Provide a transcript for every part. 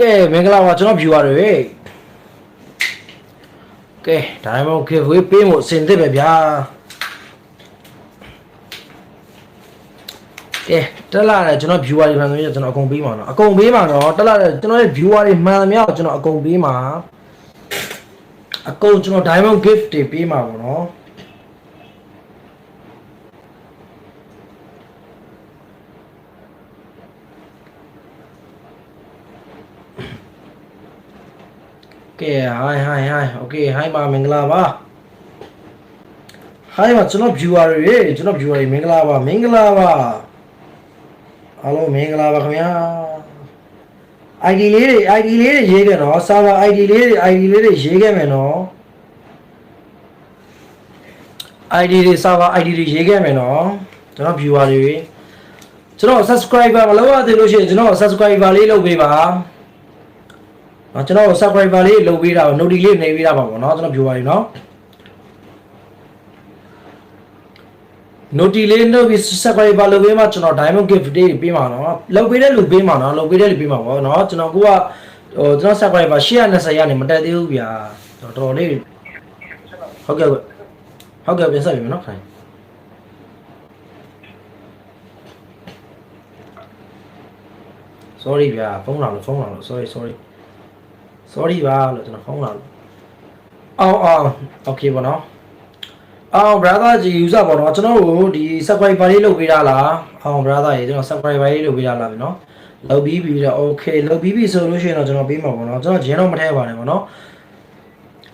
ကဲမင်္ဂလာပါကျွန်တော် viewer တွေကဲဒါမှမဟုတ် giveaway ပေးဖို့အဆင်သင့်ပဲဗျာကဲတက်လာတယ်ကျွန်တော် viewer တွေမှန်သမျှကျွန်တော်အကုန်ပေးမှာနော်အကုန်ပေးမှာနော်တက်လာတယ်ကျွန်တော်ရဲ့ viewer တွေမှန်သမျှကိုကျွန်တော်အကုန်ပေးမှာအကုန်ကျွန်တော် diamond gift တွေပေးမှာပေါ့နော် ကဲ hi hi hi okay hi ပါမင်္ဂလာပါ hi ပါကျွန်တော် viewer တွေကျွန်တော် viewer တွေမင်္ဂလာပါမင်္ဂလာပါအားလုံးမင်္ဂလာပါခင်ဗျာ ID လေးတွေ ID လေးတွေရေးခဲ့နော် server ID လေးတွေ ID လေးတွေရေးခဲ့မယ်နော် ID တွေ server ID တွေရေးခဲ့မယ်နော်ကျွန်တော် viewer တွေကျွန်တော် subscriber မလုပ်ရသေးလို့ရှိရင်ကျွန်တော် subscriber လေးလုပ်ပေးပါ နော်ကျွန်တော် subscriber လေးလုပ်ပေးတာကို notice လေးနေပေးတာပါပေါ့နော်ကျွန်တော် viewer တွေနော် notice လေးလုပ်ပြီး subscriber လုပ်ပေးမှကျွန်တော် diamond gift တွေပေးမှာနော်လုပ်ပေးတဲ့လူပေးမှာနော်လုပ်ပေးတဲ့လူပေးမှာပေါ့နော်ကျွန်တော်ကဟိုကျွန်တော် subscriber 820ရနေမတက်သေးဘူးဗျာတော်တော်လေးဟုတ်ကဲ့ဟုတ်ကဲ့ပြန်ဆက်ပြီနော်ခိုင် sorry ဗျာဖုန်းလာလို့ဖုန်းလာလို့ sorry sorry sorry ပါလို့ကျွန်တော်ဖုန်းလာလို့အော်အော် okay ပေါ့နော်အော် brother ကြီး user ပေါ့နော်ကျွန်တော်တို့ဒီ subscriber လေးလုပ်ပေးတာလားအော် brother ကြီးကျွန်တော် subscriber လေးလုပ်ပေးတာလားပြီနော်လုပ်ပြီးပြီတော့ okay လုပ်ပြီးပြီဆိုလို့ရှိရင်တော့ကျွန်တော်ပေးမှာပေါ့နော်ကျွန်တော်ဂျင်းတော့မထည့်ပါနဲ့ပေါ့နော်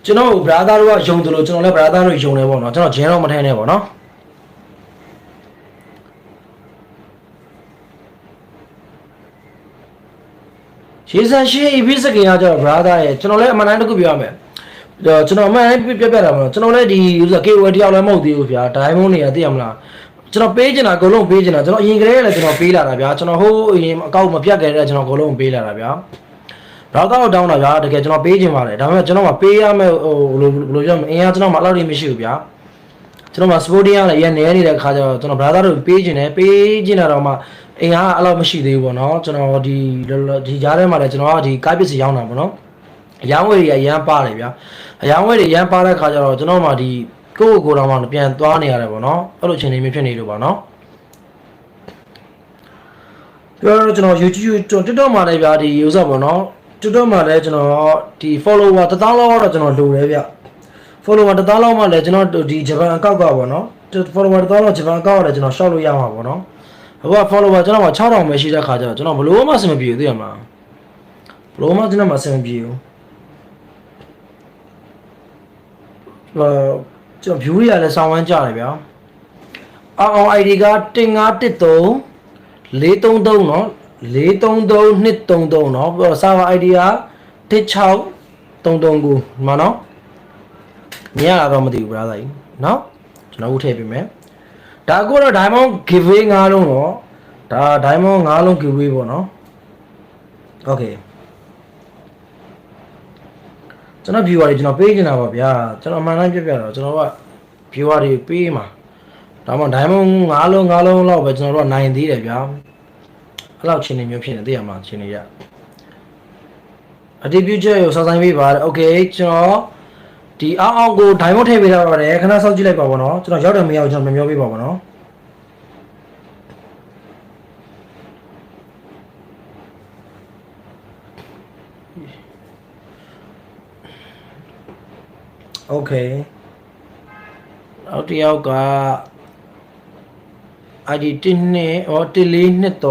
ကျွန်တော် brother တို့ကယုံတယ်လို့ကျွန်တော်လည်း brother တို့ယုံတယ်ပေါ့နော်ကျွန်တော်ဂျင်းတော့မထည့်နဲ့ပေါ့နော် ရေစံရှိအပြီးစကင်ကကျတော့ brother ရဲ့ကျွန်တော်လည်းအမှန်တိုင်းတစ်ခုပြောရမယ်ကျွန်တော်အမှန်တိုင်းပြပြတာမလို့ကျွန်တော်လည်းဒီဥစား KOL တယောက်လည်းမဟုတ်သေးဘူးဗျာဒိုင်းမုန်းနေရသိရမလားကျွန်တော်ပေးချင်တာအကုန်လုံးပေးချင်တာကျွန်တော်အရင်ကတည်းကလည်းကျွန်တော်ပေးလာတာဗျာကျွန်တော်ဟိုးအရင်အကောက်မပြတ်ခဲ့တဲ့ကျွန်တော်အကုန်လုံးပေးလာတာဗျာတော့တော့တောင်းတာဗျာတကယ်ကျွန်တော်ပေးချင်ပါတယ်ဒါပေမဲ့ကျွန်တော်မပေးရမယ့်ဟိုဘယ်လိုဘယ်လိုပြောမလဲအင်အားကျွန်တော်မအဲ့လောက်လေးမရှိဘူးဗျာကျွန်တော်မ sporting ကလည်းရနေနေတဲ့အခါကျတော့ကျွန်တော် brother တို့ပေးချင်တယ်ပေးချင်တာတော့မှ အင်အားအဲ့လောက်မရှိသေးဘူးပေါ့နော်ကျွန်တော်ဒီဒီကြားထဲမှာလည်းကျွန်တော်ကဒီကားပစ္စည်းရောင်းတာပေါ့နော်အယောင်းဝယ်တွေအရန်ပါတယ်ဗျာအယောင်းဝယ်တွေရန်ပါတဲ့ခါကျတော့ကျွန်တော်မှဒီကိုယ့်ကိုယ်ကိုယ်တော်မှပြန်သွားနေရတယ်ပေါ့နော်အဲ့လိုအချိန်လေးမျိုးဖြစ်နေလို့ပါနော်ပြောတော့ကျွန်တော် YouTube ကျွန်တော် TikTok မှာလည်းဗျာဒီ user ပေါ့နော် TikTok မှာလည်းကျွန်တော်ဒီ follower 1000လောက်တော့ကျွန်တော်လိုတယ်ဗျ follower 1000လောက်မှလည်းကျွန်တော်ဒီဂျပန်အကောက်ကပေါ့နော် follower 1000လောက်ဂျပန်အကောက်ကလည်းကျွန်တော် short လို့ရမှာပေါ့နော် အခုက follower ကျွန်တော်မှာ6000ပဲရှိတဲ့ခါကျတော့ကျွန်တော်ဘလို့မှအဆင်မပြေဘူးသိရမလားဘလို့မှကျွန်တော်မအဆင်မပြေဘူးဟိုကျွန်တော် view ရလည်းစောင်းဝမ်းကြတယ်ဗျာအောင်အောင် ID က1513 433เนาะ433 233เนาะပြီးတော့ server ID က16339ဒီမှာเนาะမြင်ရတာတော့မသိဘူး brother ကြီးเนาะကျွန်တော်ဦးထည့်ပေးမယ် ဒါကိုတော့ diamond giveaway ၅လုံးတော့ဒါ diamond ၅လုံး giveaway ပေါ့နော် okay ကျွန်တော် viewer တွေကျွန်တော်ပေးနေတာပါဗျာကျွန်တော်အမှန်တမ်းပြပြတော့ကျွန်တော်က viewer တွေပေးမှာဒါမှ diamond ၅လုံး၅လုံးလောက်ပဲကျွန်တော်တို့နိုင်သေးတယ်ဗျာအဲ့လောက်ချင်းနေမျိုးဖြစ်နေသိရမှာချင်းနေရအတိပြုချက်ကိုစောင့်ဆိုင်ပေးပါတယ် okay ကျွန်တော် ဒီအောင်းအောင်းကို diamond ထည့်ပေးထားပါတယ်ခဏစောင့်ကြည့်လိုက်ပါဘောနော်ကျွန်တော်ရောက်တယ်မရောက်ကျွန်တော်မပြောပေးပါဘောနော်โอเคနောက်တစ်ယောက်က ID 1နှစ်ဟော1လေးနှစ်3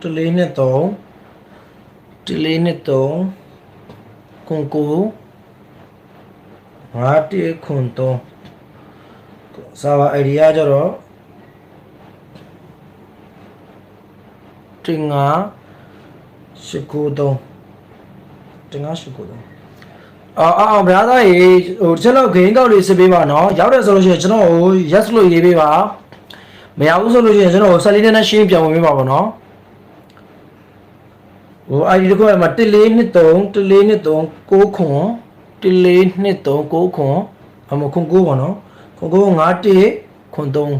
1လေးနှစ်3 1လေးနှစ်3ကွန်ကို 9ခွန်3 server ID ကကြတော့တင်ငါ893တင်ငါ893အော်အော်ဘရာသားရေဟိုချက်လောက်ဂိမ်းကောက်လေးစစ်ပေးပါနော်ရောက်တယ်ဆိုလို့ရှိရင်ကျွန်တော်ဟို yes လို့ရေးပေးပါမရဘူးဆိုလို့ရှိရင်ကျွန်တော်14နဲ့ရှင်းပြောင်းဝင်ပေးပါပေါ့နော်ဟို ID တကွမှာ1423 1423 9 14239ခွန်အမခွန်ကိုပေါ့နော်ခွန်ကို91ခွန်3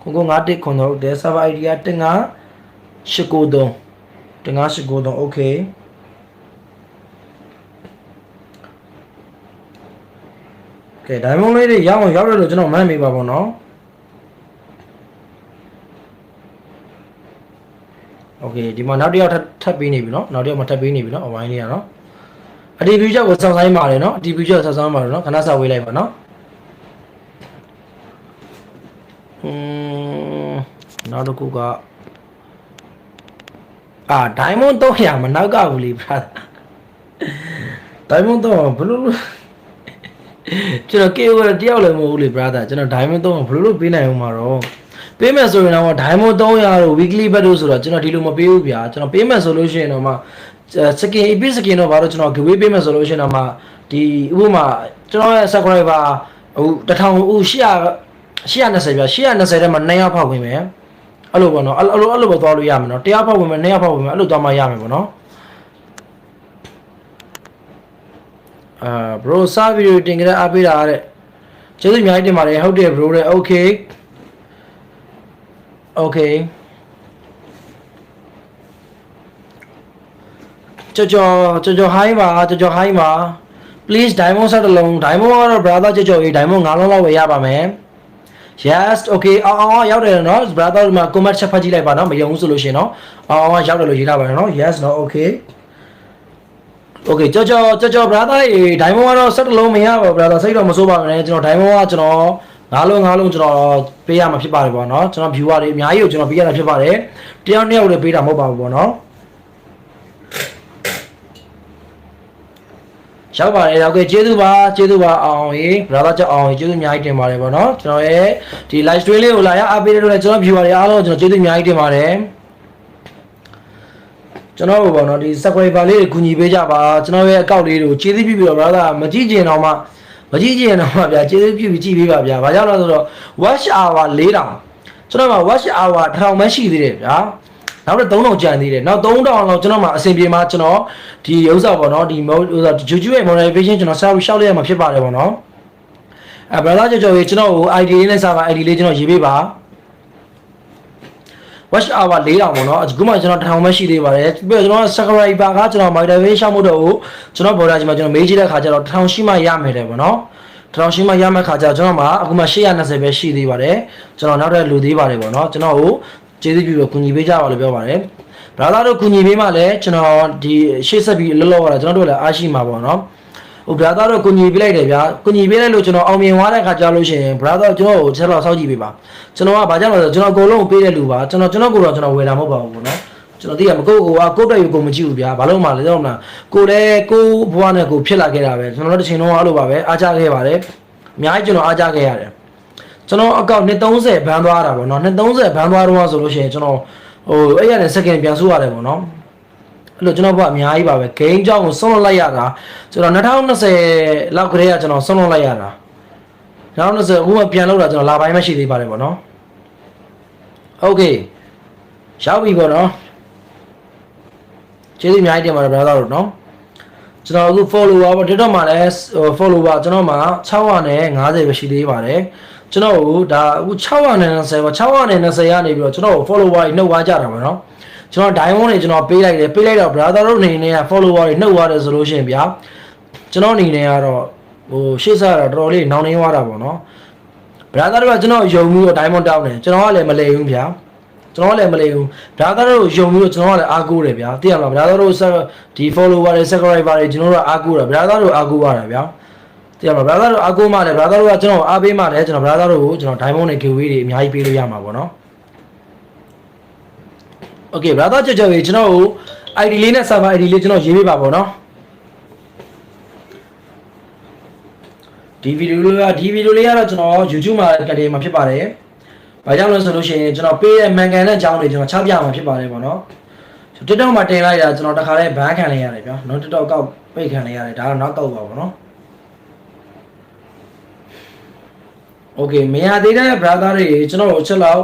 ခွန်ကို91ခွန်တော့တဲ့ server ID က19893 19893 okay ကဲဒါမှမဟုတ်လေးတွေရောက်အောင်ရောက်ရလို့ကျွန်တော်မှန်းမိပါပေါ့နော်โอเคဒီမှာနောက်တစ်ယောက်ထပ်ထပ်ပေးနေပြီเนาะနောက်တစ်ယောက်မှထပ်ပေးနေပြီเนาะအဝိုင်းလေးကတော့ အဒီဖြူချက်ကိုဆောင်းဆိုင်ပါတယ်နော်အဒီဖြူချက်ဆောင်းဆိုင်ပါတယ်နော်ခဏစာဝေးလိုက်ပါနော်อืมနောက်တစ်ခုကအာဒိုင်မွန်300မနောက်ကဘူးလေ brother ဒိုင်မွန်300ဘယ်လိုလုပ်ကျွန်တော် KO တယောက်လည်းမဟုတ်ဘူးလေ brother ကျွန်တော်ဒိုင်မွန်300ဘယ်လိုလုပ်ပေးနိုင်အောင်မှာတော့ပေးမယ်ဆိုရင်တော့ဒိုင်မွန်300တို့ weekly bet တို့ဆိုတော့ကျွန်တော်ဒီလိုမပေးဘူးဗျာကျွန်တော်ပေးမယ်ဆိုလို့ရှိရင်တော့မှ skin EP skin တော့ဘာလို့ကျွန်တော် giveaway ပေးမယ်ဆိုလို့ရှိရင်တော့မှဒီဥပမာကျွန်တော်ရဲ့ subscriber ဟို1000ဦး800 820ဗျာ820ထဲမှာ2ယောက်ဖောက်ဝင်မယ်အဲ့လိုပေါ့နော်အဲ့လိုအဲ့လိုပဲသွားလို့ရမယ်နော်1ယောက်ဖောက်ဝင်မယ်2ယောက်ဖောက်ဝင်မယ်အဲ့လိုသွားမှရမယ်ပေါ့နော်အာ bro စာဗီဒီယိုတင်ကြတဲ့အားပေးတာတဲ့ကျေးဇူးအများကြီးတင်ပါတယ်ဟုတ်တယ် bro တဲ့ okay okay ကြော်ကြော်ကြော်ကြော် hi ပါကြော်ကြော် hi ပါ please diamond set တစ်လုံး diamond ကတော့ brother ကြော်ကြော်ရေး diamond 9လုံးလောက်ဝယ်ရပါမယ် yes okay အော်အော်ရောက်တယ်နော် brother ဒီမှာ comment ချက်ဖတ်ကြည့်လိုက်ပါနော်မယုံဘူးဆိုလို့ရှိရင်နော်အော်အော်ရောက်တယ်လို့ရေးထားပါတယ်နော် yes နော် okay okay ကြော်ကြော်ကြော်ကြော် brother ရေ diamond ကတော့ set တစ်လုံးမရပါဘူး brother စိတ်တော့မစိုးပါနဲ့ကျွန်တော် diamond ကကျွန်တော်ငါးလုံးငါးလုံးကျွန်တော်ပေးရမှာဖြစ်ပါတယ်ပေါ့နော်ကျွန်တော် viewer တွေအများကြီးကိုကျွန်တော်ပေးရတာဖြစ်ပါတယ်တယောက်နှစ်ယောက်လည်းပေးတာမဟုတ်ပါဘူးပေါ့နော် ရောက်ပါတယ်ရောက်ကကျေးဇူးပါကျေးဇူးပါအောင်ရေ brother ကြောင့်အောင်ရေကျေးဇူးအများကြီးတင်ပါတယ်ပေါ့နော်ကျွန်တော်ရဲ့ဒီ live stream လေးကိုလာရအားပေးတဲ့အတွက်လည်းကျွန်တော် viewer တွေအားလုံးကျွန်တော်ကျေးဇူးအများကြီးတင်ပါတယ်ကျွန်တော်တို့ပေါ့နော်ဒီ subscriber လေးကိုကူညီပေးကြပါကျွန်တော်ရဲ့အကောင့်လေးကိုကျေးဇူးပြုပြီးတော့ brother မကြည့်ကျင်တော့မှမကြည့်ကျင်တော့မှဗျာကျေးဇူးပြုပြီးကြည့်ပေးပါဗျာဘာကြောင့်လဲဆိုတော့ watch hour 4000ကျွန်တော်မှာ watch hour 1000ပဲရှိသေးတယ်ဗျာ နောက်တော့3000ကျန်သေးတယ်နောက်3000လောက်ကျွန်တော်မှာအဆင်ပြေမှာကျွန်တော်ဒီဥစ္စာပေါ့နော်ဒီဥစ္စာဂျူဂျူရဲ့ motivation ကျွန်တော်စာပြီးရှောက်လိုက်ရမှာဖြစ်ပါတယ်ပေါ့နော်အဲ brother ကြော်ကြော်ရေကျွန်တော်ကို ID လေးနဲ့စာပါ ID လေးကျွန်တော်ရေးပေးပါ watch hour 4000ပေါ့နော်အခုမှကျွန်တော်1000ပဲရှိသေးပါတယ်ပြီးတော့ကျွန်တော် subscriber ကကျွန်တော် motivation ရှောက်မှုတော့ကိုကျွန်တော် border ကြီးမှာကျွန်တော်မေးကြည့်တဲ့ခါကျတော့1000ရှိမှရမယ်တယ်ပေါ့နော်1000ရှိမှရမယ့်ခါကျတော့ကျွန်တော်မှာအခုမှ820ပဲရှိသေးပါတယ်ကျွန်တော်နောက်ထပ်လူသေးပါတယ်ပေါ့နော်ကျွန်တော်ကို ကျေးဇူးပြုပြီးကူညီပေးကြပါလို့ပြောပါတယ် brother တို့ကူညီပေးမှလည်းကျွန်တော်ဒီရှေ့ဆက်ပြီးလောလောရတာကျွန်တော်တို့လည်းအားရှိမှာပေါ့နော်ဟို brother တို့ကူညီပေးလိုက်တယ်ဗျာကူညီပေးလိုက်လို့ကျွန်တော်အောင်မြင်သွားတဲ့ခါကျလို့ရှိရင် brother ကျွန်တော်ကိုချက်တော့စောက်ကြည့်ပေးပါကျွန်တော်ကဘာကြောင့်လဲဆိုတော့ကျွန်တော်အကုန်လုံးကိုပေးတဲ့လူပါကျွန်တော်ကျွန်တော်ကိုတော့ကျွန်တော်ဝယ်တာမဟုတ်ပါဘူးပေါ့နော်ကျွန်တော်သိရမကိုကိုကကိုတက်ယူကိုမကြည့်ဘူးဗျာဘာလို့မှလဲတော့မလားကိုလည်းကိုဘွားနဲ့ကိုဖြစ်လာခဲ့တာပဲကျွန်တော်တို့တစ်ချိန်လုံးအားလို့ပါပဲအားကြခဲ့ပါတယ်အများကြီးကျွန်တော်အားကြခဲ့ရတယ် ကျွန်တော်အကောင့်230ဘန်းသွားတာပေါ့နော်230ဘန်းသွားတော့ဆိုလို့ရှိရင်ကျွန်တော်ဟိုအဲ့ရတဲ့ second ပြန်สู้ရတယ်ပေါ့နော် အဲ့လိုကျွန်တော်ဘကအများကြီးပါပဲဂိမ်းကြောင်းကိုဆုံးလွတ်လိုက်ရတာကျွန်တော်2020လောက်ကလေးကကျွန်တော်ဆုံးလွတ်လိုက်ရတာ2020အခုမှပြန်လောက်တာကျွန်တော်လာပိုင်းမှရှိသေးပါတယ်ပေါ့နော်โอเคရောက်ပြီပေါ့နော်ကျေးဇူးအများကြီးတင်ပါတယ် brother တို့နော်ကျွန်တော်အခု follower ပေါ့ TikTok မှာလည်းဟို follower ကျွန်တော်မှာ650ပဲရှိသေးပါတယ် ကျွန်တော်ကိုဒါအခု690ပေါ့690ကနေပြီးတော့ကျွန်တော်ကို follower တွေနှုတ်သွားကြတာပေါ့နော်ကျွန်တော် diamond တွေကျွန်တော်ပေးလိုက်တယ်ပေးလိုက်တော့ brother တို့အနေနဲ့က follower တွေနှုတ်သွားတယ်ဆိုလို့ရှိရင်ဗျာကျွန်တော်အနေနဲ့ကတော့ဟိုရှေ့ဆက်တော့တော်တော်လေးနောင်နေသွားတာပေါ့နော် brother တို့ကကျွန်တော်ယုံပြီးတော့ diamond တောင်းတယ်ကျွန်တော်ကလည်းမလဲဘူးဗျာကျွန်တော်ကလည်းမလဲဘူး brother တို့ယုံပြီးတော့ကျွန်တော်ကလည်းအားကိုးတယ်ဗျာသိရမလား brother တို့ဒီ follower တွေ subscriber တွေကျွန်တော်တို့အားကိုးတာ brother တို့အားကိုးရတာဗျာသိ ရပါ brother တို့အကူမလဲ brother တို့ကကျွန်တော်အားပေးမှလည်းကျွန်တော် brother တို့ကိုကျွန်တော် diamond နဲ့ giveaway တွေအများကြီးပေးလို့ရမှာပေါ့နော် okay brother ကြွကြွကြီးကျွန်တော်ကို ID လေးနဲ့ server ID လေးကျွန်တော်ရေးပေးပါပေါ့နော်ဒီဗီဒီယိုလေးကဒီဗီဒီယိုလေးကတော့ကျွန်တော် YouTube မှာတက်တယ်မှာဖြစ်ပါတယ်။ဘာကြောင့်လဲဆိုလို့ရှိရင်ကျွန်တော်ပေးတဲ့မန်ကန်တဲ့အကြောင်းတွေကျွန်တော်ချပြမှာဖြစ်ပါတယ်ပေါ့နော်။ TikTok မှာတင်လိုက်တာကျွန်တော်တခါလဲဘန်းခံလိုက်ရတယ်ဗျာ။နော် TikTok ကောက်ပိတ်ခံလိုက်ရတယ်ဒါတော့နောက်တော့ပါပေါ့နော်။ Okay မရသေးတဲ့ brother တွေကျွန်တော်ကိုချက်လောက်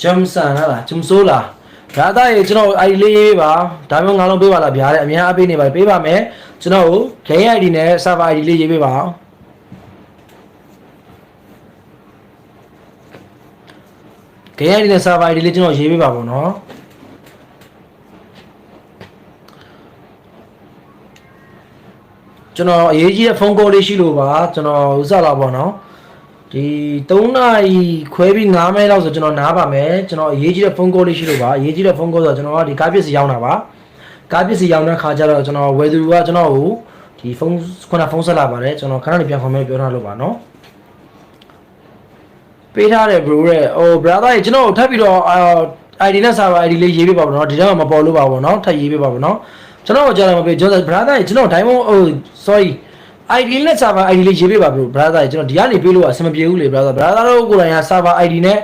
ဂျမ်ဆန်လားဂျမ်ဆိုးလားဒါသားရေကျွန်တော် ID လေးရေးပါဒါမျိုးငါလုံးပေးပါလားဗျာတဲ့အများအပေးနေပါပေးပါမယ်ကျွန်တော်ကို game ID နဲ့ server ID လေးရေးပေးပါအောင်ဂိမ်း ID နဲ့ server ID လေးကျွန်တော်ရေးပေးပါပေါ့နော်ကျွန်တော်အရေးကြီးတဲ့ဖုန်းကောလေးရှိလို့ပါကျွန်တော်ဥစားလာပေါ့နော် ဒီ3နာရီခွဲပြီး9မိနစ်လောက်ဆိုကျွန်တော်နားပါမယ်ကျွန်တော်အရေးကြီးတဲ့ဖုန်းကောလေးရှိလို့ပါအရေးကြီးတဲ့ဖုန်းကောဆိုတော့ကျွန်တော်ကဒီကားပစ္စည်းရောင်းတာပါကားပစ္စည်းရောင်းတဲ့ခါကျတော့ကျွန်တော်ဝယ်သူကကျွန်တော်ကိုဒီဖုန်းခုနဖုန်းဆက်လာပါတယ်ကျွန်တော်ခဏလေးပြန်ခေါ်မယ်ပြောထားလို့ပါနော်ပေးထားတယ် bro ရဲ့ဟို brother ကြီးကျွန်တော်ထပ်ပြီးတော့ ID နဲ့ server ID လေးရေးပေးပါဘောနော်ဒီတော့မပေါ်လို့ပါဘောနော်ထပ်ရေးပေးပါဘောနော်ကျွန်တော်ကြားလာမပေးကျွန်တော် brother ကြီးကျွန်တော် diamond ဟို sorry ID နဲ့ server ID လေးရေးပေးပါ bro brother ကြီးကျွန်တော်ဒီကနေပေးလို့အဆင်မပြေဘူးလေ brother brother တို့ကိုယ်တိုင်က server ID နဲ့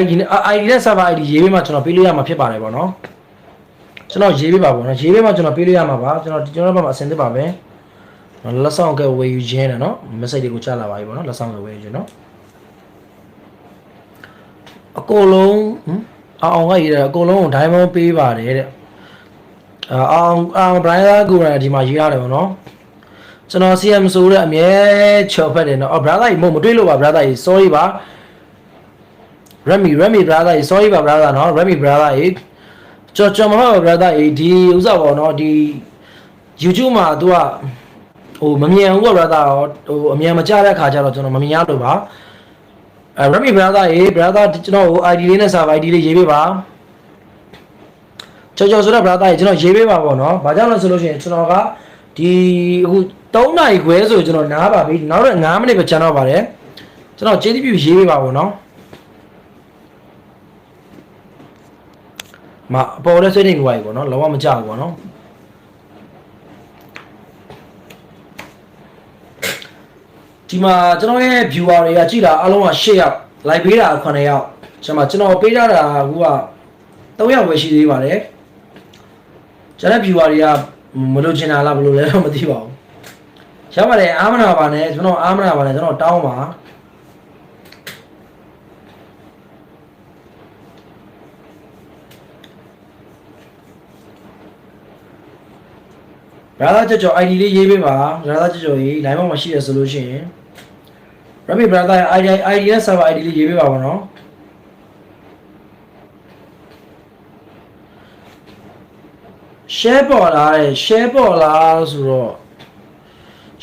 ID နဲ့ ID နဲ့ server ID ရေးပေးမှကျွန်တော်ပေးလို့ရမှာဖြစ်ပါတယ်ပေါ့နော်ကျွန်တော်ရေးပေးပါဘောနော်ရေးပေးမှကျွန်တော်ပေးလို့ရမှာပါကျွန်တော်ကျွန်တော်ဘက်မှာအဆင်သင့်ပါပဲလက်ဆောင်ကဝယ်ယူခြင်းနဲ့နော် message တွေကိုကြားလာပါပြီပေါ့နော်လက်ဆောင်ကဝယ်ယူခြင်းနော်အကုန်လုံးဟမ်အောင်အောင်ကရေးတယ်အကုန်လုံးကို diamond ပေးပါတယ်တဲ့အာအောင်အောင် Brian ကကိုယ်တိုင်ဒီမှာရေးရတယ်ပေါ့နော် ကျွန်တော် CM ဆိုတဲ့အမြဲချော်ဖက်တယ်နော်အော် brother ကြီးမဟုတ်မတွေ့လို့ပါ brother ကြီး sorry ပါ Remy Remy brother ကြီး sorry ပါ brother နော် Remy brother ကြီးကျွန်တော်ကျွန်တော်မဟုတ် brother ကြီးဒီဥစ္စာပေါ့နော်ဒီ YouTube မှာ तू ကဟိုမမြင်ဘူးက brother ရောဟိုအမြန်မကြတဲ့ခါကျတော့ကျွန်တော်မမြင်ရလို့ပါအဲ Remy brother ကြီး brother ကျွန်တော်ဟို ID လေးနဲ့ server ID လေးရေးပေးပါကြော်ကြော်ဆိုတော့ brother ကြီးကျွန်တော်ရေးပေးပါပေါ့နော်။ဘာကြောင့်လဲဆိုလို့ရှိရင်ကျွန်တော်ကဒီအခု 3နာရီခွဲဆိုကျွန်တော်နားပါပြီ။နောက်တော့9မိနစ်ပဲကျန်တော့ပါတယ်။ကျွန်တော်ကျေးဇူးပြုရေးပေးပါပေါ့နော်။မအပေါ်တဲ့စိတ်နေကြွားကြီးပေါ့နော်။လောကမကြဘူးပေါ့နော်။ဒီမှာကျွန်တော်ရဲ့ viewer တွေကကြည့်တာအားလုံးက8ယောက် live ပေးတာ9ယောက်ကျွန်တော်ကျွန်တော်ပေးကြတာအခုက3ယောက်ပဲရှိသေးပါတယ်ကျွန်တော် viewer တွေကမလို့ချင်တာလားဘယ်လိုလဲတော့မသိပါဘူး ရပါတယ်အာမနာပါနဲ့ကျွန်တော်အာမနာပါနဲ့ကျွန်တော်တောင်းပါရာသာကြော်ကြော် ID လေးရေးပေးပါရာသာကြော်ကြော်ရေး line မှာရှိရဆိုလို့ရှိရင် Rami brother ID ID နဲ့ server ID လေးရေးပေးပါဘောနော် share ပေါ်လာတယ် share ပေါ်လာဆိုတော့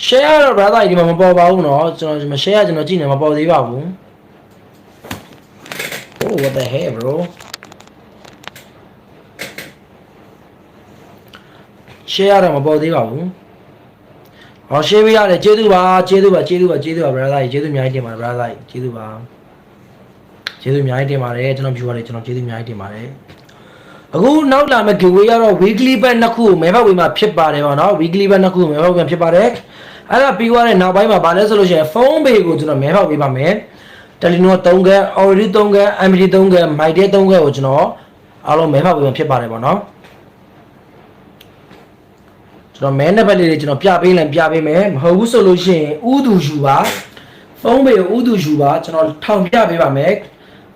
share ကတော့ brother ID မှာမပေါ်ပါဘူးเนาะကျွန်တော်မ share ရကျွန်တော်ကြည့်နေမပေါ်သေးပါဘူး Oh what the hell bro share ရတော့မပေါ်သေးပါဘူးဟော share ပေးရတယ်ကျေးဇူးပါကျေးဇူးပါကျေးဇူးပါကျေးဇူးပါ brother ကြီးကျေးဇူးအများကြီးတင်ပါတယ် brother ကြီးကျေးဇူးပါကျေးဇူးအများကြီးတင်ပါတယ်ကျွန်တော် viewer တွေကျွန်တော်ကျေးဇူးအများကြီးတင်ပါတယ်အခုနောက်လာမယ့် giveaway ကတော့ weekly bet နှစ်ခုကိုမဲဖောက်ဝေးမှာဖြစ်ပါတယ်ပေါ့နော် weekly bet နှစ်ခုကိုမဲဖောက်ဝေးမှာဖြစ်ပါတယ် အဲ့ဒါပြီးသွားတဲ့နောက်ပိုင်းမှာဗာလဲဆိုလို့ရှိရင် phone pay ကိုကျွန်တော်မဲဖောက်ပေးပါမယ် Telenor 3ခန်း Already 3ခန်း MD 3ခန်း MyDay 3ခန်းကိုကျွန်တော်အားလုံးမဲဖောက်ပေးမှာဖြစ်ပါတယ်ပေါ့နော်ကျွန်တော်မဲနံပါတ်လေးတွေကျွန်တော်ပြပေးလိုက်ပြပေးမယ်မဟုတ်ဘူးဆိုလို့ရှိရင်ဥသူယူပါဖုန်းပေကိုဥသူယူပါကျွန်တော်ထောင်ပြပေးပါမယ်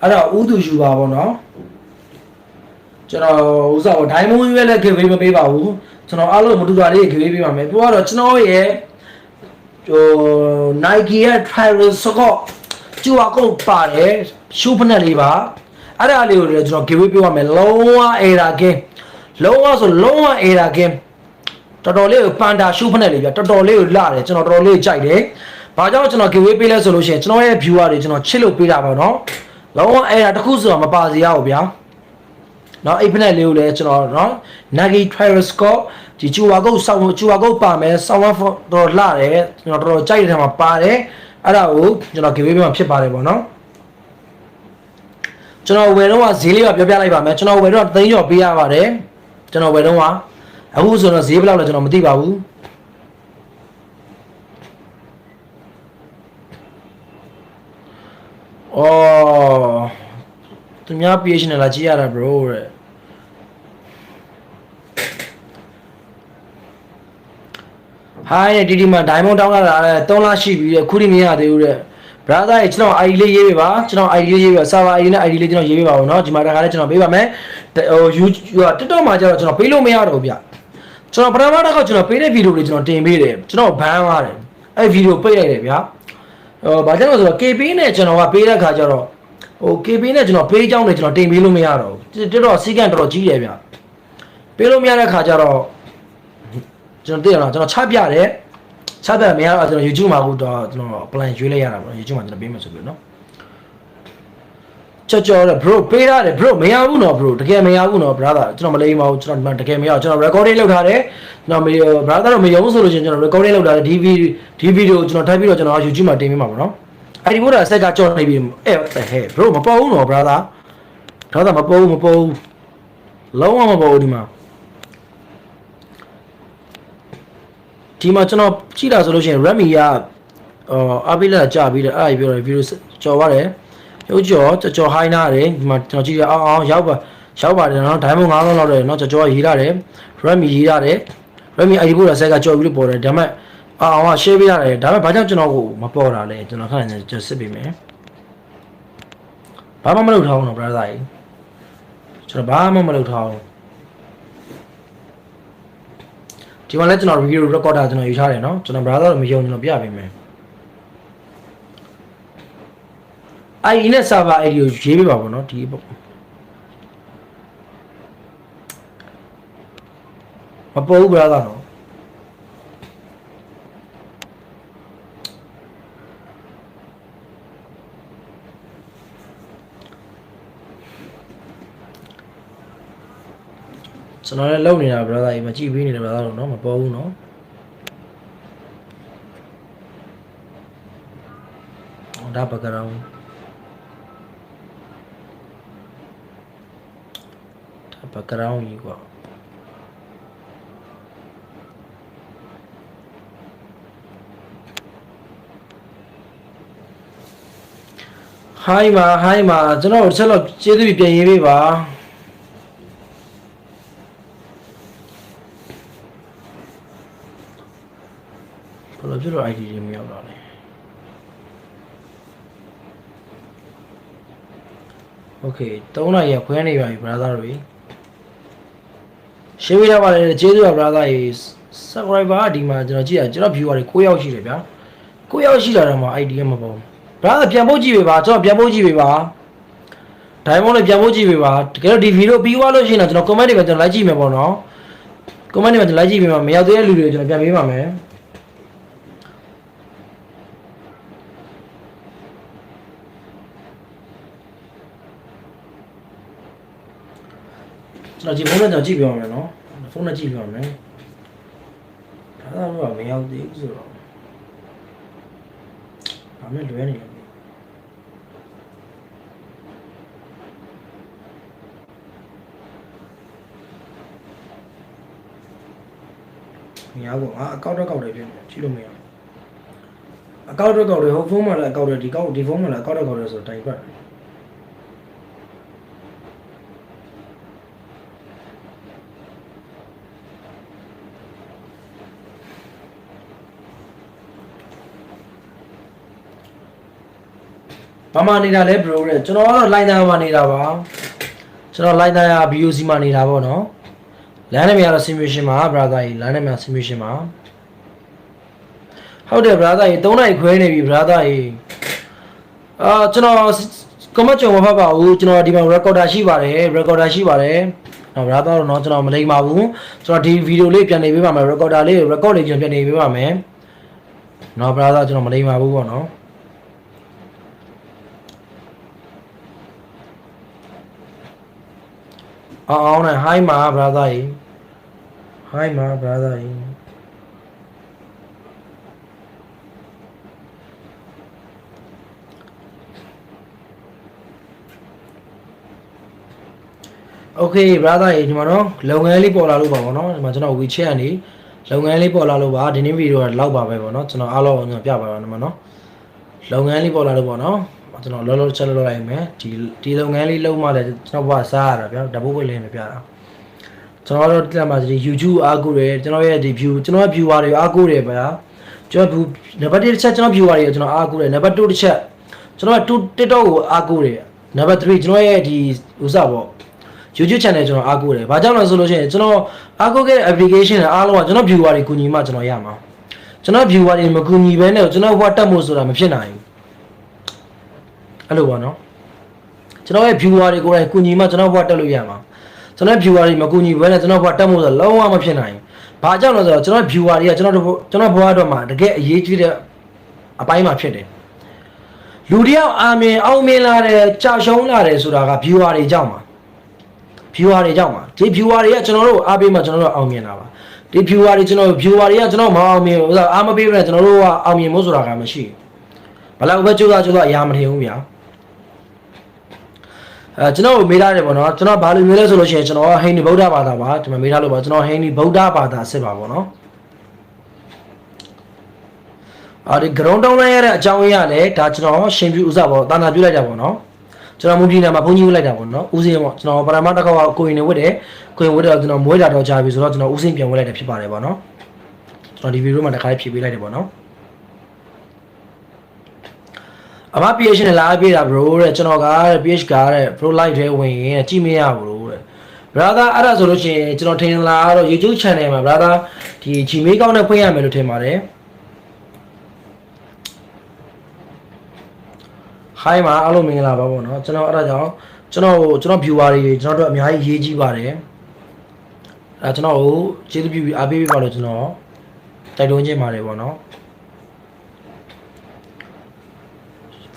အဲ့ဒါဥသူယူပါပေါ့နော်ကျွန်တော်ဥစားဒိုင်မွန်ရွက်လည်းခေပေးမပေးပါဘူးကျွန်တော်အားလုံးမတူတာလေးခေပေးပေးပါမယ်ပြီးတော့ကျွန်တော်ရဲ့ ဟို Nike ရဲ့ Travel Scott ကျူအကုတ်ပါတယ်ရှူးဖက်နဲ့လေးပါအဲ့ဒါလေးကိုလည်းကျွန်တော် give ပေးပါမယ်လုံးဝ error game လုံးဝဆိုလုံးဝ error game တော်တော်လေးကိုပန်တာရှုဖက်နဲ့လေပြတော်တော်လေးကိုလာတယ်ကျွန်တော်တော်တော်လေးကိုကြိုက်တယ်။ဘာကြောင့်ကျွန်တော် giveaway ပေးလဲဆိုလို့ရှိရင်ကျွန်တော်ရဲ့ viewer တွေကျွန်တော်ချစ်လို့ပေးတာပါတော့။လုံးဝအဲ့ဒါတစ်ခုဆိုတော့မပါစေရဘူးဗျာ။နော်အဲ့ဖက်နဲ့လေးကိုလည်းကျွန်တော်နော် Nagi Triroscope ဒီကျူဝါကုတ်စောင်းကျူဝါကုတ်ပါမယ်စောင်းဝါတော်တော်လာတယ်ကျွန်တော်တော်တော်ကြိုက်တဲ့ထဲမှာပါတယ်အဲ့ဒါကိုကျွန်တော် giveaway ပေးမှာဖြစ်ပါတယ်ပေါ့နော်။ကျွန်တော်ဝယ်တော့ဈေးလေးပါပြောပြလိုက်ပါမယ်ကျွန်တော်ဝယ်တော့သိန်းကျော်ပေးရပါတယ်ကျွန်တော်ဝယ်တော့အခုဆိုတော့ဈေးဘယ်လောက်လဲကျွန်တော်မသိပါဘူးအော်သူများ PH နဲ့လာကြည့်ရတာ bro တဲ့ ဟိုင်းဒီဒီမှာ diamond တောင်းလာတာတဲ့3လရှိပြီတဲ့ခုထိမရသေးဘူးတဲ့ brother ရဲ့ကျွန်တော် ID လေးရေးပေးပါကျွန်တော် ID လေးရေးပေးပါ server ID နဲ့ ID လေးကျွန်တော်ရေးပေးပါဦးเนาะဒီမှာတခါလေးကျွန်တော်ပေးပါမယ်ဟို YouTube TikTok မှာကျတော့ကျွန်တော်ပေးလို့မရတော့ဘူးဗျကျွန်တော်ပထမတစ်ခါကျွန်တော်ပေးတဲ့ဗီဒီယိုတွေကျွန်တော်တင်ပေးတယ်ကျွန်တော်ဘန်းသွားတယ်အဲ့ဗီဒီယိုပိတ်လိုက်တယ်ဗျာဟိုဘာကြောင့်လဲဆိုတော့ KB နဲ့ကျွန်တော်ကပေးတဲ့ခါကျတော့ဟို KB နဲ့ကျွန်တော်ပေးကြောင်းတွေကျွန်တော်တင်ပေးလို့မရတော့ဘူးတော်တော်စီးကန်တော်တော်ကြီးတယ်ဗျာပေးလို့မရတဲ့ခါကျတော့ ကျွန်တော်သိရလားကျွန်တော်ချပြတယ်ချပြမရတော့ကျွန်တော် YouTube မှာအခုတော့ကျွန်တော် plan ရွေးလိုက်ရတာပေါ့ YouTube မှာကျွန်တော်ပေးမယ်ဆိုပြီးတော့နော်ချောချောတဲ့ bro ပေးရတယ် bro မရဘူးနော် bro တကယ်မရဘူးနော် brother ကျွန်တော်မလိမ့်ပါဘူးကျွန်တော်တကယ်မရဘူးကျွန်တော် recording လုပ်ထားတယ်ကျွန်တော် brother တော့မယုံဆိုလို့ရှိရင်ကျွန်တော် recording လုပ်ထားတယ်ဒီ video ဒီ video ကိုကျွန်တော်ထိုက်ပြီးတော့ကျွန်တော် YouTube မှာတင်ပေးမှာပေါ့နော်အဲ့ဒီဘို့တာဆက်ကကြော်နေပြီအဲ့ဟဲ့ bro မပေါ်ဘူးနော် brother brother မပေါ်ဘူးမပေါ်ဘူးလုံးဝမပေါ်ဘူးဒီမှာ ဒီမှာကျွန်တော်ကြည့်တာဆိုလို့ရှိရင် Redmi ကအော်အပိလာကြာပြီးတယ်အဲ့ဒါပြောတယ် video ကြော်ပါတယ်ရုပ်ကြော်ကြော်ကြော်ဟိုင်းနာတယ်ဒီမှာကျွန်တော်ကြည့်ရအောင်အောင်ရောက်ပါရောက်ပါတယ်နော် diamond 9လုံးလောက်တယ်နော်ကြော်ကြော်ရေးရတယ် Redmi ရေးရတယ် Redmi အဲ့ဒီဘို့တာဆက်ကကြော်ပြီးလို့ပေါ်တယ်ဒါပေမဲ့အောင်အောင်က share ပေးရတယ်ဒါပေမဲ့ဘာကြောင့်ကျွန်တော်ကိုမပေါ်တာလဲကျွန်တော်ခဏနေကျွန်တော်စစ်ပေးမယ်ဘာမှမလုပ်ထားဘူးနော် brother ကြီးကျွန်တော်ဘာမှမလုပ်ထားဘူး ဒီမှာလည်းကျွန်တော် review recorder ကျွန်တော်ယူထားတယ်နော်ကျွန်တော် brother တော့မယုံကျွန်တော်ပြပေးမယ် ID နဲ့ server ID ကိုရေးပေးပါဘောနော်ဒီပေါ့မပေါ်ဘူး brother နော် ကျွန်တော်လည်းလုံနေတာ brother ကြီးမကြည့်ပေးနေတယ် brother တို့နော်မပေါ်ဘူးနော်ဟောဒါဘက်ကရောင်း background ကြီးကွာဟိုင်းပါဟိုင်းပါကျွန်တော်တို့ချက်တော့ကျေးဇူးပြုပြန်ရေးပေးပါ ဘယ်လိုဖြစ်လို့ ID တွေမရောက်တော့လဲโอเค3နာရီခွဲနေပါပြီ brother တွေ ရှင်းပေးရပါတယ်ကျေးဇူးပါ brother ရေ subscriber ဒီမှာကျွန်တော်ကြည့်ရကျွန်တော် viewer တွေ9ယောက်ရှိတယ်ဗျာ9ယောက်ရှိလာတော့မှ ID မပေါ် brother ပြန်ဖို့ကြည့်ပေးပါကျွန်တော်ပြန်ဖို့ကြည့်ပေးပါ diamond လည်းပြန်ဖို့ကြည့်ပေးပါတကယ်လို့ဒီ video ပြီးသွားလို့ရှိရင်တော့ကျွန်တော် comment တွေပဲကျွန်တော် like ကြည့်မယ်ပေါ့နော် comment တွေပဲကျွန်တော် like ကြည့်ပေးပါမရောက်သေးတဲ့လူတွေကိုကျွန်တော်ပြန်ပေးပါမယ် ကျွန်တော်ဒီဖုန်းနဲ့ကျွန်တော်ကြည့်ပြပါမယ်နော်ဖုန်းနဲ့ကြည့်ပြပါမယ်ဒါတော့မရောက်သေးဘူးဆိုတော့ဘာမှလွဲနေလဲမရဘူးငါအကောက်တော့ကောက်တယ်ပြင်ကြည့်လို့မရအကောက်တော့ကောက်တယ်ဟိုဖုန်းမှာလည်းအကောက်တယ်ဒီကောက်ဒီဖုန်းမှာလည်းအကောက်တော့ကောက်တယ်ဆိုတော့တိုင်ပတ်တယ် ဘာမှနေတာလဲ bro တဲ့ကျွန်တော်ကတော့ line သားမှာနေတာပါကျွန်တော် line သားရ BOC မှာနေတာပေါ့နော်လမ်းနဲ့မြကတော့ simulation မှာ brother ကြီးလမ်းနဲ့မြ simulation မှာဟုတ်တယ် brother ကြီး3နိုင်ခွဲနေပြီ brother ကြီးအာကျွန်တော် comment ကြုံမဖတ်ပါဘူးကျွန်တော်ဒီမှာ recorder ရှိပါတယ် recorder ရှိပါတယ်နော် brother တော့เนาะကျွန်တော်မလိမ္မာဘူးကျွန်တော်ဒီ video လေးပြန်နေပေးပါမယ် recorder လေး record လေးကျွန်တော်ပြန်နေပေးပါမယ်နော် brother ကျွန်တော်မလိမ္မာဘူးပေါ့နော် အောင်အောင်နဲ့ hi မှာ brother ကြီး hi မှာ brother ကြီးโอเค brother ကြီးဒီမှာတော့လုပ်ငန်းလေးပေါ်လာလို့ပါဗောနော်ဒီမှာကျွန်တော် WeChat ကနေလုပ်ငန်းလေးပေါ်လာလို့ပါဒီနေ့ဗီဒီယိုကလောက်ပါပဲဗောနော်ကျွန်တော်အားလုံးကျွန်တော်ပြပါပါဒီမှာနော်လုပ်ငန်းလေးပေါ်လာလို့ပေါ့နော် ကျွန်တော်လောလောချက်လောက်လိုက်မယ်ဒီဒီလုပ်ငန်းလေးလုံးမှလည်းကျွန်တော်ဘာစားရတာဗျာဓာတ်ပုတ်ပွင့်လေးပဲပြတာကျွန်တော်တို့တက်မှာဒီ YouTube အားကိုတယ်ကျွန်တော်ရဲ့ဒီ view ကျွန်တော်ရဲ့ viewer တွေအားကိုတယ်ဗျာကျွန်တော်နံပါတ်1တစ်ချက်ကျွန်တော် viewer တွေကိုကျွန်တော်အားကိုတယ်နံပါတ်2တစ်ချက်ကျွန်တော် TikTok ကိုအားကိုတယ်နံပါတ်3ကျွန်တော်ရဲ့ဒီဥစားပေါ့ YouTube channel ကျွန်တော်အားကိုတယ်ဘာကြောင့်လဲဆိုလို့ရှိရင်ကျွန်တော်အားကိုခဲ့တဲ့ application တွေအားလုံးကကျွန်တော် viewer တွေကူညီမှကျွန်တော်ရမှာကျွန်တော် viewer တွေမကူညီဘဲနဲ့ကျွန်တော်ဟိုတက်မို့ဆိုတာမဖြစ်နိုင်ဘူး အဲ့လိုပါနော်ကျွန်တော်ရဲ့ viewer တွေကိုယ်တိုင်ကူညီမှကျွန်တော်ဘဝတက်လို့ရမှာကျွန်တော် viewer တွေမကူညီဘဲနဲ့ကျွန်တော်ဘဝတက်မို့ဆိုတာလုံးဝမဖြစ်နိုင်ဘူးဘာကြောင့်လဲဆိုတော့ကျွန်တော် viewer တွေကကျွန်တော်တို့ကျွန်တော်ဘဝတော့မှာတကယ်အရေးကြီးတဲ့အပိုင်းမှာဖြစ်တယ်လူတယောက်အာမင်အောင်မြင်လာတယ်ကြာရှုံးလာတယ်ဆိုတာက viewer တွေကြောင့်ပါ viewer တွေကြောင့်ပါဒီ viewer တွေကကျွန်တော်တို့အားပေးမှကျွန်တော်တို့အောင်မြင်တာပါဒီ viewer တွေကျွန်တော် viewer တွေကကျွန်တော်မအောင်မြင်ဘူးဆိုတော့အားမပေးဘူးနဲ့ကျွန်တော်တို့ကအောင်မြင်မှုဆိုတာကမရှိဘူးဘယ်လောက်ပဲကြိုးစားကြိုးစားအရာမထင်ဘူးဗျာ အဲကျွန်တော်မေးထားတယ်ပေါ့နော်ကျွန်တော်ဘာလို့မျိုးလဲဆိုလို့ရှိရင်ကျွန်တော်ဟိန္ဒိဗုဒ္ဓဘာသာပါဒီမှာမေးထားလို့ပါကျွန်တော်ဟိန္ဒိဗုဒ္ဓဘာသာအစစ်ပါပေါ့နော်အာဒီ ground down လိုက်ရတဲ့အကြောင်းအရာလည်းဒါကျွန်တော်ရှင်းပြဥစားပေါ့တာနာပြလိုက်တာပေါ့နော်ကျွန်တော်မူဒီနာမှာဘုန်းကြီးဝလိုက်တာပေါ့နော်ဦးစင်းပေါ့ကျွန်တော်ပရမတ်တစ်ခေါက်ကိုရင်နေဝတ်တယ်ကိုရင်ဝတ်တော့ကျွန်တော်မွေးတာတော့ကြာပြီဆိုတော့ကျွန်တော်ဦးစင်းပြန်ဝတ်လိုက်တာဖြစ်ပါတယ်ပေါ့နော်ကျွန်တော်ဒီဗီဒီယိုမှာတစ်ခါလေးဖြည့်ပေးလိုက်တယ်ပေါ့နော် အမ PH နဲ့လာပြေးတာ bro တဲ့ကျွန်တော်ကတဲ့ PH ကတဲ့ pro live ထဲဝင်ရင်ကြည့်မရဘူးတဲ့ brother အဲ့ဒါဆိုလို့ရှိရင်ကျွန်တော်ထင်လာတော့ YouTube channel မှာ brother ဒီ Gmail ကောင်းနဲ့ဖွင့်ရမယ်လို့ထင်ပါတယ် hi မှာအားလုံးမင်္ဂလာပါပေါ့နော်ကျွန်တော်အဲ့ဒါကြောင့်ကျွန်တော်ကျွန်တော် viewer တွေကျွန်တော်တို့အများကြီးရေးကြည့်ပါတယ်အဲကျွန်တော်ကိုကျေးဇူးပြုပြီးအားပေးပေးပါလို့ကျွန်တော်တိုက်တွန်းခြင်းပါတယ်ပေါ့နော်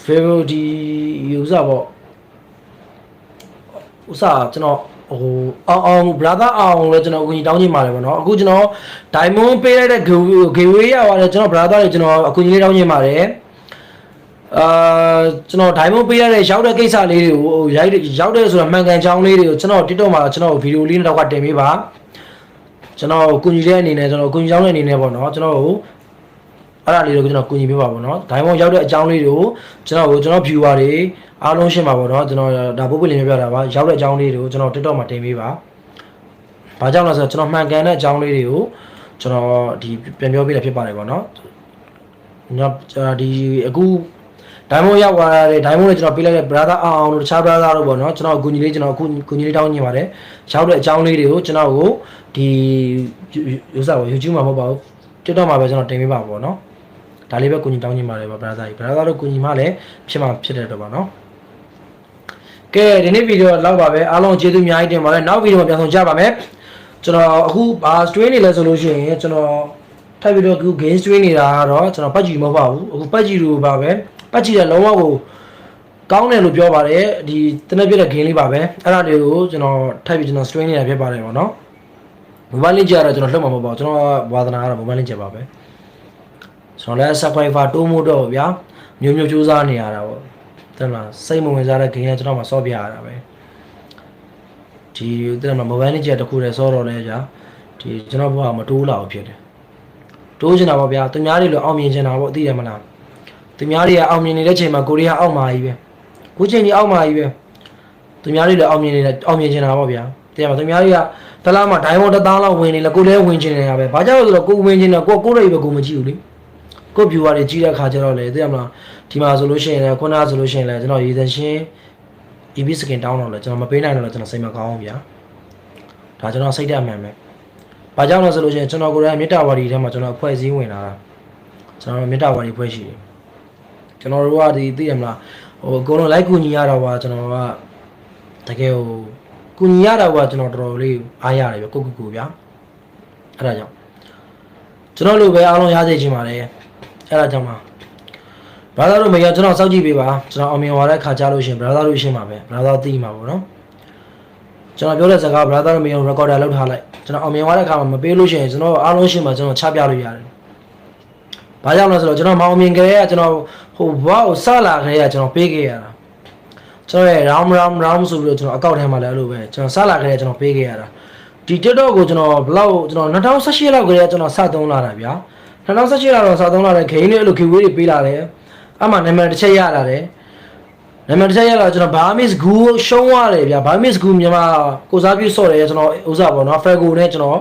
Facebook ဒီ user ပေါ့ဥစားကျွန်တော်ဟိုအောင်အောင် brother အောင်လည်းကျွန်တော်အကူကြီးတောင်းချင်ပါတယ်ပေါ့နော်အခုကျွန်တော် diamond ပေးလိုက်တဲ့ giveaway ရပါတယ်ကျွန်တော် brother တွေကျွန်တော်အကူကြီးတောင်းချင်ပါတယ်အာကျွန်တော် diamond ပေးရတဲ့ရောက်တဲ့ကိစ္စလေးတွေကိုဟိုရိုက်ရောက်တဲ့ဆိုတာမှန်ကန်ချောင်းလေးတွေကိုကျွန်တော် TikTok မှာကျွန်တော်ဗီဒီယိုလေးနဲ့တော့တင်ပေးပါကျွန်တော်အကူကြီးတဲ့အနေနဲ့ကျွန်တော်အကူကြီးတောင်းတဲ့အနေနဲ့ပေါ့နော်ကျွန်တော်ဟို အဲ့ဒါလေးတွေကိုကျွန်တော်ကူညီပေးပါပေါ့နော်။ diamond ရောက်တဲ့အကြောင်းလေးတွေကိုကျွန်တော်ကျွန်တော် viewer တွေအားလုံးရှင်းပါပေါ့နော်ကျွန်တော်ဒါပုတ်ပွင့်လေးပြပြတာပါရောက်တဲ့အကြောင်းလေးတွေကိုကျွန်တော် TikTok မှာတင်ပေးပါ။ဘာကြောင့်လဲဆိုတော့ကျွန်တော်မှန်ကန်တဲ့အကြောင်းလေးတွေကိုကျွန်တော်ဒီပြန်ပြောပေးတာဖြစ်ပါတယ်ပေါ့နော်။ညဒီအခု diamond ရောက်သွားတဲ့ diamond လေးကျွန်တော်ပေးလိုက်တဲ့ brother အောင်အောင်တို့တခြား brother တို့ပေါ့နော်ကျွန်တော်အကူညီလေးကျွန်တော်အခုကူညီလေးတောင်းနေပါတယ်။ရောက်တဲ့အကြောင်းလေးတွေကိုကျွန်တော်ကိုဒီဥစားပေါ့ YouTube မှာမဟုတ်ပါဘူး TikTok မှာပဲကျွန်တော်တင်ပေးပါပေါ့နော်။ ဒါလေးပဲကူညီတောင်းနေပါတယ်ဗျ brother ကြီး brother တို့ကူညီမှလည်းဖြစ်မှာဖြစ်တဲ့တော့ပါနော်။ကဲဒီနေ့ဗီဒီယိုလောက်ပါပဲအားလုံးကျေးဇူးအများကြီးတင်ပါတယ်နောက်ဗီဒီယိုမှာပြန်ဆောင်ကြပါမယ်။ကျွန်တော်အခုဘာ stream နေလဲဆိုလို့ရှိရင်ကျွန်တော်ထိုက်ပြီးတော့အခု game stream နေတာကတော့ကျွန်တော်ပတ်ကြည့်မဟုတ်ပါဘူးအခုပတ်ကြည့်လို့ပါပဲပတ်ကြည့်တဲ့လုံးဝကိုကောင်းတယ်လို့ပြောပါတယ်ဒီတနက်ပြတဲ့ game လေးပါပဲအဲ့ဒါလေးကိုကျွန်တော်ထိုက်ပြီးကျွန်တော် stream နေတာဖြစ်ပါတယ်ပေါ့နော် mobile link ကြတော့ကျွန်တော်လှုပ်မှာမဟုတ်ပါဘူးကျွန်တော်ဝါသနာကတော့ mobile link ကြပါပဲ ကျွန်တော်လည်း subscriber တိုးမို့တော့ဗျာမျိုးမျိုးစူးစမ်းနေရတာပေါ့တဲ့မလားစိတ်မဝင်စားတဲ့ game နဲ့ကျွန်တော်မှဆော့ပြရတာပဲဒီတဲ့မလား mobile link ကြတခုတည်းဆော့တော့လဲကြာဒီကျွန်တော်ဘဝမတိုးလာဘူးဖြစ်တယ်တိုးချင်တာပေါ့ဗျာသူများတွေလိုအောင်မြင်ချင်တာပေါ့သိတယ်မလားသူများတွေကအောင်မြင်နေတဲ့ချိန်မှာကိုရီးယားအောက်မှာကြီးပဲခုချိန်ကြီးအောက်မှာကြီးပဲသူများတွေလည်းအောင်မြင်နေတယ်အောင်မြင်ချင်တာပေါ့ဗျာသိရမလားသူများတွေကတလားမှာဒိုင်းဝတစ်သားလောက်ဝင်နေလဲကိုလည်းဝင်ချင်နေတာပဲဘာကြောင့်လဲဆိုတော့ကိုဝင်ချင်တယ်ကိုကိုရိပ်ပဲကိုမကြည့်ဘူးလေ ကို viewer တွေကြီးတဲ့ခါကျတော့လေသိရမလားဒီမှာဆိုလို့ရှိရင်လည်းခုနကဆိုလို့ရှိရင်လည်းကျွန်တော်ရေသန့်ရှင်း EB skin တောင်းတော့လေကျွန်တော်မပေးနိုင်တော့လေကျွန်တော်စိတ်မကောင်းဘူးဗျာဒါကျွန်တော်စိတ်ဓာတ်မှန်ပဲဘာကြောင့်လဲဆိုလို့ရှိရင်ကျွန်တော်ကိုယ်တိုင်မေတ္တာဝါဒီထဲမှာကျွန်တော်အဖွဲ့အစည်းဝင်လာတာကျွန်တော်မေတ္တာဝါဒီဖွဲ့ရှိတယ်ကျွန်တော်တို့ကဒီသိရမလားဟိုအကုန်လုံးလိုက်ကူညီရတော့ပါကျွန်တော်ကတကယ်ဟိုကူညီရတာကကျွန်တော်တော်တော်လေးအားရတယ်ဗျကိုကူကူဗျာအဲ့ဒါကြောင့်ကျွန်တော်လိုပဲအားလုံးရစေချင်ပါတယ် အဲ့ဒါကြောင့်ပါဘာသာတို့မရကျွန်တော်စောက်ကြည့်ပေးပါကျွန်တော်အောင်မြင်သွားတဲ့ခါကြလို့ရှင် brother တို့ရှင်းပါပဲ brother သိမှာပေါ့နော်ကျွန်တော်ပြောတဲ့စကား brother တို့မရ recorder လောက်ထားလိုက်ကျွန်တော်အောင်မြင်သွားတဲ့ခါမှာမပေးလို့ရှိရင်ကျွန်တော်အားလုံးရှင်းမှာကျွန်တော်ချပြလို့ရတယ်ဘာကြောင့်လဲဆိုတော့ကျွန်တော်မအောင်မြင်ကြတဲ့ကကျွန်တော်ဟိုဘာကိုစလာခဲ့ရကျွန်တော်ပေးခဲ့ရတာကျွန်တော်ရဲ့ round round round ဆိုပြီးတော့ကျွန်တော်အကောင့်ထဲမှာလည်းအဲ့လိုပဲကျွန်တော်စလာခဲ့ရကျွန်တော်ပေးခဲ့ရတာဒီ TikTok ကိုကျွန်တော်ဘလောက်ကျွန်တော်2018လောက်ကလေးကျွန်တော်စသုံးလာတာဗျာ 2018လောက်တော့စသုံးလာတဲ့ game တွေအဲ့လို giveaway တွေပေးလာတယ်အမှနာမည်တစ်ချက်ရလာတယ်နာမည်တစ်ချက်ရလာကျွန်တော်ဘာမစ်ဂူရှုံးရတယ်ဗျာဘာမစ်ဂူမြန်မာကိုစားပြုဆော့တယ်ကျွန်တော်ဥစားပေါ့နော်ဖက်ဂူနဲ့ကျွန်တော်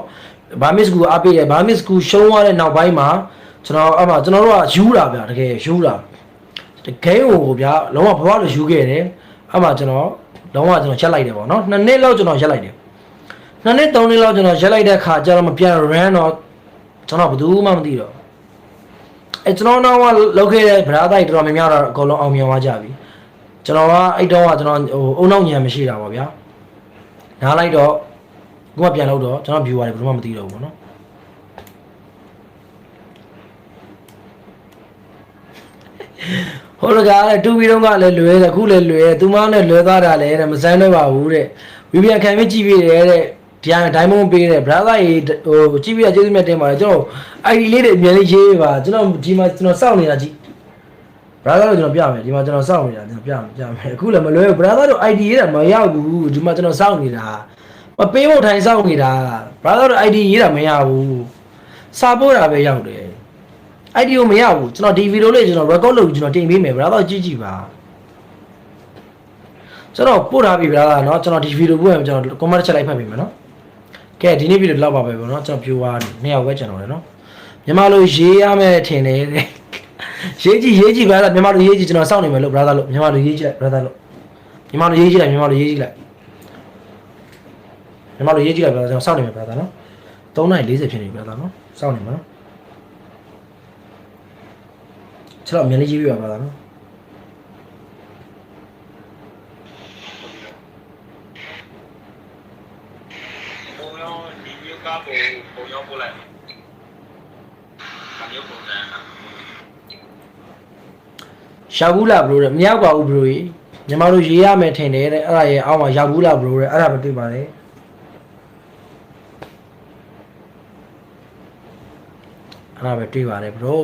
ဘာမစ်ဂူအားပေးတယ်ဘာမစ်ဂူရှုံးရတဲ့နောက်ပိုင်းမှာကျွန်တော်အမှကျွန်တော်တို့ကယူတာဗျာတကယ်ယူတာတကယ်ကိုဗျာလုံးဝဘဝလိုယူခဲ့တယ်အမှကျွန်တော်လုံးဝကျွန်တော်ချက်လိုက်တယ်ပေါ့နော်နှစ်နှစ်လောက်ကျွန်တော်ရက်လိုက်တယ်နှစ်နှစ်သုံးနှစ်လောက်ကျွန်တော်ရက်လိုက်တဲ့ခါကျတော့မပြန် run တော့ ကျွန်တော်ဘယ်သူမှမသိတော့အဲကျွန်တော်တော့လောက်ခဲ့တဲ့ဗရာတိုက်တော်တော်များများတော့အကုန်လုံးအောင်မြင်သွားကြပြီကျွန်တော်ကအဲ့တော့ကကျွန်တော်ဟိုအုံနောက်ညံမရှိတာပါဗျာနားလိုက်တော့ကိုကပြန်လောက်တော့ကျွန်တော် view ရတယ်ဘယ်သူမှမသိတော့ဘူးเนาะဟိုလကားလည်းတူပြီးတော့ကလည်းလွယ်တယ်အခုလည်းလွယ်တယ်သူမနဲ့လွယ်သွားတာလည်းတဲ့မစမ်းတော့ပါဘူးတဲ့ VPN ခံပြီးကြည့်ပြီးတယ်တဲ့ ဒီဟာဒိုင်းမွန်ပေးတယ် brother ရေဟိုကြည့်ပြီးတော့ကျေးဇူးမြတ်တင်ပါတယ်ကျွန်တော် ID လေးတွေအမြန်လေးရေးပါကျွန်တော်ဒီမှာကျွန်တော်စောင့်နေတာကြည့် brother တို့ကျွန်တော်ပြမယ်ဒီမှာကျွန်တော်စောင့်နေတာကျွန်တော်ပြမယ်ပြမယ်အခုလည်းမလွဲဘူး brother တို့ ID ရေးတာမရောက်ဘူးဒီမှာကျွန်တော်စောင့်နေတာမပေးဖို့ထိုင်စောင့်နေတာ brother တို့ ID ရေးတာမရဘူးစာပို့တာပဲရောက်တယ် ID ကိုမရဘူးကျွန်တော်ဒီဗီဒီယိုလေးကျွန်တော် record လုပ်ပြီးကျွန်တော်တင်ပေးမယ် brother ကြည့်ကြည့်ပါကျွန်တော်ပို့ထားပြီ brother เนาะကျွန်တော်ဒီဗီဒီယိုပို့ရင်ကျွန်တော် comment ချက်လိုက်ဖတ်ပေးမယ်เนาะ ကဲဒီနေ့ဗီဒီယိုလောက်ပါပဲပေါ့နော်ကျွန်တော်ပြူသွားနှစ်ယောက်ပဲကျွန်တော်လည်းနော်မြန်မာလိုရေးရမယ်ထင်တယ်ရေးကြည့်ရေးကြည့် brother မြန်မာလိုရေးကြည့်ကျွန်တော်စောင့်နေမယ်လို့ brother လို့မြန်မာလိုရေးကြည့် brother လို့မြန်မာလိုရေးကြည့်လိုက်မြန်မာလိုရေးကြည့်လိုက်မြန်မာလိုရေးကြည့်လိုက် brother ကျွန်တော်စောင့်နေမယ် brother နော်3:40ဖြစ်နေ brother နော်စောင့်နေမှာနော်ကျွန်တော်မြန်လေးရေးပြပါ brother နော် ပုံပုံရောပို့လိုက်အမျိုးပုံစံရောက်ဘူးလားဘရိုတဲ့မရောက်ပါဘူးဘရိုကြီးညီမတို့ရေးရမယ်ထင်တယ်တဲ့အဲ့ဒါရဲ့အောက်မှာရောက်ဘူးလားဘရိုတဲ့အဲ့ဒါမတွေ့ပါနဲ့အဲ့ဒါပဲတွေ့ပါတယ်ဘရို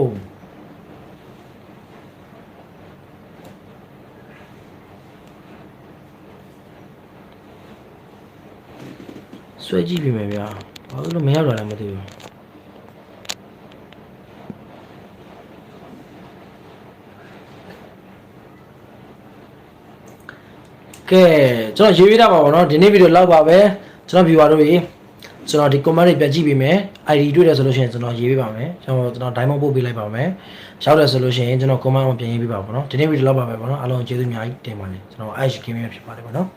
ဆွဲကြည့်ပြီမယ်ဗျာ ဘာလို့မရောက်တော့လဲမသိဘူးကဲကျွန်တော်ရေးပြတာပါဘောနော်ဒီနေ့ဗီဒီယိုလောက်ပါပဲကျွန်တော် viewer တို့ရေကျွန်တော်ဒီ comment တွေပြန်ကြည့်ပေးမယ် ID တွေ့တယ်ဆိုလို့ရှိရင်ကျွန်တော်ရေးပေးပါမယ်ကျွန်တော်ကျွန်တော် diamond ပို့ပေးလိုက်ပါမယ်ရောက်တယ်ဆိုလို့ရှိရင်ကျွန်တော် comment ကိုပြန်ရေးပေးပါဘောနော်ဒီနေ့ဗီဒီယိုလောက်ပါပဲဘောနော်အားလုံးကျေးဇူးအများကြီးတင်ပါတယ်ကျွန်တော် Ash Gaming ဖြစ်ပါတယ်ဘောနော်